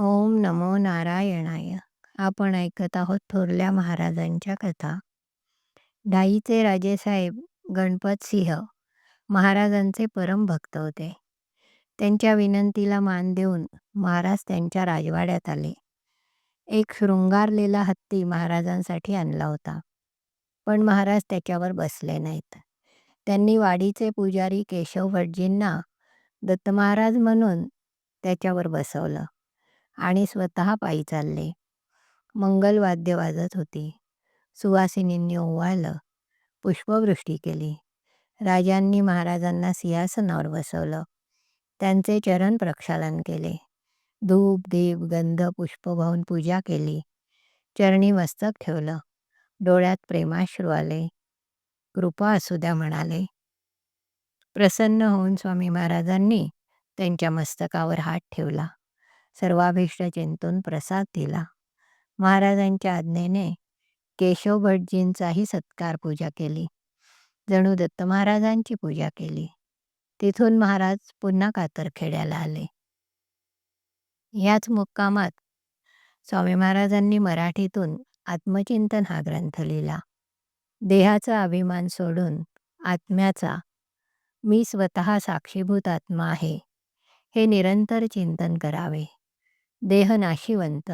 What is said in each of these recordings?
ओम नमो नारायणाय. आपण ऐकत आहोत थोरल्या महाराजांच्या कथा. डाईचे राजेसाहेब गणपत सिंह महाराजांचे परम भक्त होते. त्यांच्या विनंतीला मान देऊन महाराज त्यांच्या राजवाड्यात आले. एक शृंगारलेला हत्ती महाराजांसाठी आणला होता. पण महाराज त्याच्यावर बसले नाहीत. त्यांनी वाडीचे पुजारी केशव भटजींना दत्तमहाराज म्हणून त्याच्यावर बसवलं. आणि स्वतः पायी चालले. मंगलवाद्य वाजत होती. सुवासिनींनी ओवाळलं. पुष्पवृष्टी केली. राजांनी महाराजांना सिंहासनावर बसवलं. त्यांचे चरण प्रक्षालन केले. धूप दीप गंध पुष्प वाहून पूजा केली. चरणी मस्तक ठेवलं. डोळ्यात प्रेमाश्रू आले. कृपा असू द्या म्हणाले. प्रसन्न होऊन स्वामी महाराजांनी त्यांच्या मस्तकावर हात ठेवला. सर्वाभीष्ट चिंतून प्रसाद दिला. महाराजांच्या आज्ञेने केशव भटजींचाही सत्कार पूजा केली. जणू दत्त महाराजांची पूजा केली. तिथून महाराज पुन्हा कातरखेड्याला आले. याच मुक्कामात स्वामी महाराजांनी मराठीतून आत्मचिंतन हा ग्रंथ लिहिला. देहाचा अभिमान सोडून आत्म्याचा मी स्वतः साक्षीभूत आत्मा आहे हे निरंतर चिंतन करावे. देह नाशिवंत.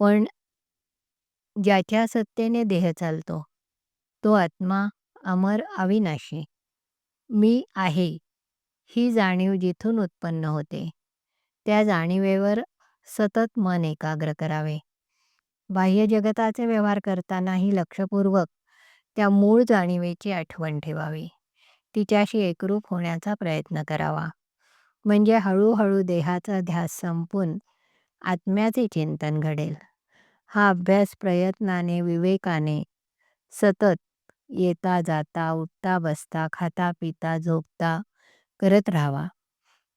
पण ज्याच्या सत्तेने देह चालतो तो आत्मा अमर अविनाशी. मी आहे ही जाणीव जिथून उत्पन्न होते. त्या जाणीवेवर सतत मन एकाग्र करावे. बाह्य जगताचे व्यवहार करतानाही लक्षपूर्वक त्या मूळ जाणीवेची आठवण ठेवावी. तिच्याशी एकरूप होण्याचा प्रयत्न करावा. म्हणजे हळूहळू देहाचा ध्यास संपून आत्म्याचे चिंतन घडेल. हा अभ्यास प्रयत्नाने विवेकाने सतत येता जाता उठता बसता खाता पिता झोपता करत राहावा.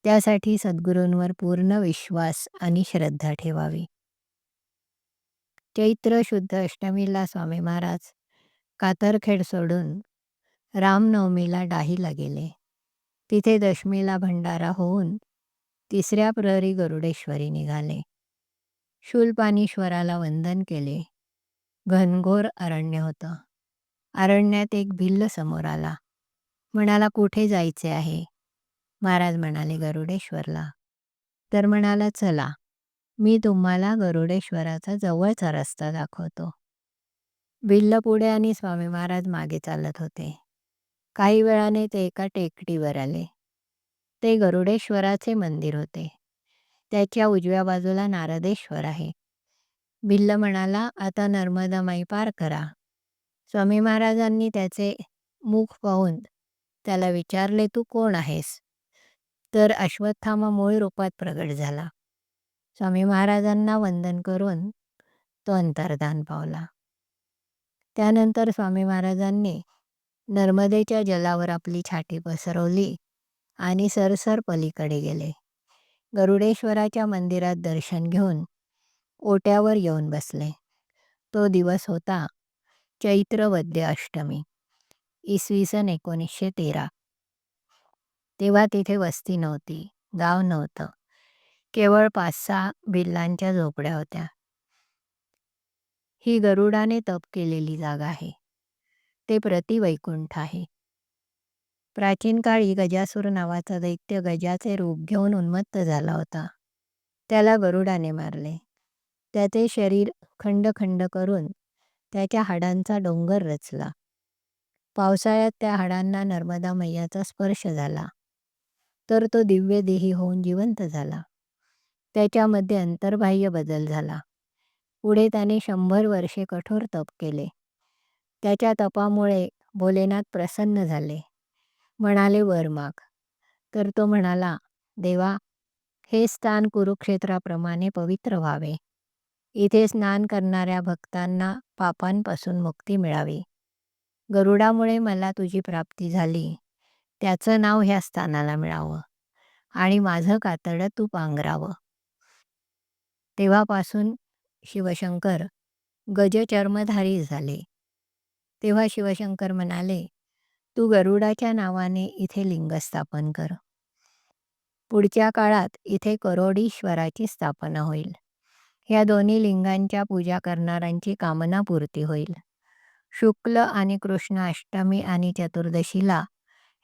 त्यासाठी सद्गुरूंवर पूर्ण विश्वास आणि श्रद्धा ठेवावी. चैत्र शुद्ध अष्टमीला स्वामी महाराज कातरखेड सोडून रामनवमीला डाहीला गेले. तिथे दशमीला भंडारा होऊन तिसऱ्या प्रहरी गरुडेश्वरी निघाले. शूलपानीश्वराला वंदन केले. घनघोर अरण्य होतं. अरण्यात एक भिल्ल समोर आला. म्हणाला कुठे जायचे आहे? महाराज म्हणाले गरुडेश्वरला. तर म्हणाला चला मी तुम्हाला गरुडेश्वराचा जवळचा रस्ता दाखवतो. भिल्ल पुढे आणि स्वामी महाराज मागे चालत होते. काही वेळाने ते एका टेकडीवर आले. ते गरुडेश्वराचे मंदिर होते. त्याच्या उजव्या बाजूला नारदेश्वर आहे. भिल्ल म्हणाला आता नर्मदा माई पार करा. स्वामी महाराजांनी त्याचे मुख पाहून त्याला विचारले तू कोण आहेस? तर अश्वत्थामा मूळ रूपात प्रगट झाला. स्वामी महाराजांना वंदन करून तो अंतर्धान पावला. त्यानंतर स्वामी महाराजांनी नर्मदेच्या जलावर आपली छाटी पसरवली आणि सरसर पलीकडे गेले. गरुडेश्वराच्या मंदिरात दर्शन घेऊन ओट्यावर येऊन बसले. तो दिवस होता चैत्रवद्य अष्टमी इसवी सन एकोणीसशे तेरा. तेव्हा तिथे वस्ती नव्हती गाव नव्हतं. केवळ पाच सहा बिल्लांच्या झोपड्या होत्या. ही गरुडाने तप केलेली जागा आहे. ते प्रतिवैकुंठ आहे. प्राचीन काळी गजासूर नावाचा दैत्य गजाचे रूप घेऊन उन्मत्त झाला होता. त्याला गरुडाने मारले. त्याचे शरीर खंड खंड करून त्याच्या हाडांचा डोंगर रचला. पावसाळ्यात त्या हाडांना नर्मदा मैयाचा स्पर्श झाला. तर तो दिव्य देही होऊन जिवंत झाला. त्याच्यामध्ये अंतर्बाह्य बदल झाला. पुढे त्याने शंभर वर्षे कठोर तप केले. त्याच्या तपामुळे भोलेनाथ प्रसन्न झाले. म्हणाले वर माग. तर तो म्हणाला देवा हे स्थान कुरुक्षेत्राप्रमाणे पवित्र व्हावे. इथे स्नान करणाऱ्या भक्तांना पापांपासून मुक्ती मिळावी. गरुडामुळे मला तुझी प्राप्ती झाली. त्याचं नाव ह्या स्थानाला मिळावं. आणि माझं कातडं तू पांघरावं. तेव्हापासून शिवशंकर गजचर्मधारी झाले. तेव्हा शिवशंकर म्हणाले तू गरुडाच्या नावाने इथे लिंग स्थापन कर. पुढच्या काळात इथे करोडीश्वराची स्थापना होईल. ह्या दोन्ही लिंगांच्या पूजा करणाऱ्यांची कामनापूर्ती होईल. शुक्ल आणि कृष्ण अष्टमी आणि चतुर्दशीला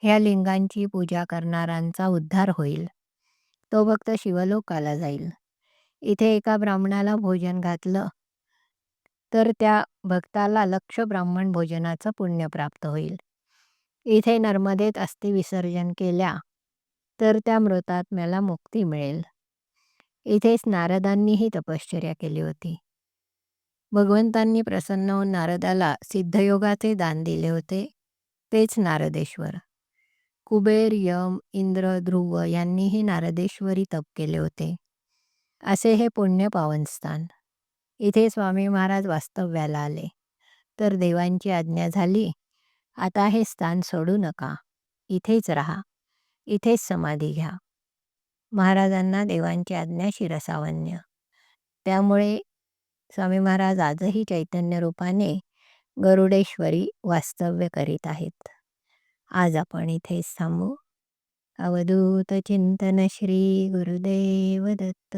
ह्या लिंगांची पूजा करणाऱ्यांचा उद्धार होईल. तो फक्त शिवलोकाला जाईल. इथे एका ब्राह्मणाला भोजन घातलं तर त्या भक्ताला लक्ष ब्राह्मण भोजनाचं पुण्य प्राप्त होईल. इथे नर्मदेत अस्थि विसर्जन केल्या तर त्या मृतात्म्याला मुक्ती मिळेल. इथेच नारदांनीही तपश्चर्या केली होती. भगवंतांनी प्रसन्न होऊन नारदाला सिद्धयोगाचे दान दिले होते तेच नारदेश्वर. कुबेर यम इंद्र ध्रुव यांनीही नारदेश्वरी तप केले होते. असे हे पुण्य पावनस्थान. इथे स्वामी महाराज वास्तव्याला आले. तर देवांची आज्ञा झाली आता हे स्थान सोडू नका. इथेच राहा. इथेच समाधी घ्या. महाराजांना देवांची आज्ञा शिरसावन्य. त्यामुळे स्वामी महाराज आजही चैतन्य रूपाने गरुडेश्वरी वास्तव्य करीत आहेत. आज आपण इथेच थांबू. अवधूत चिंतन श्री गुरुदेव दत्त.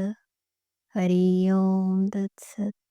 हरि ओम तत्सत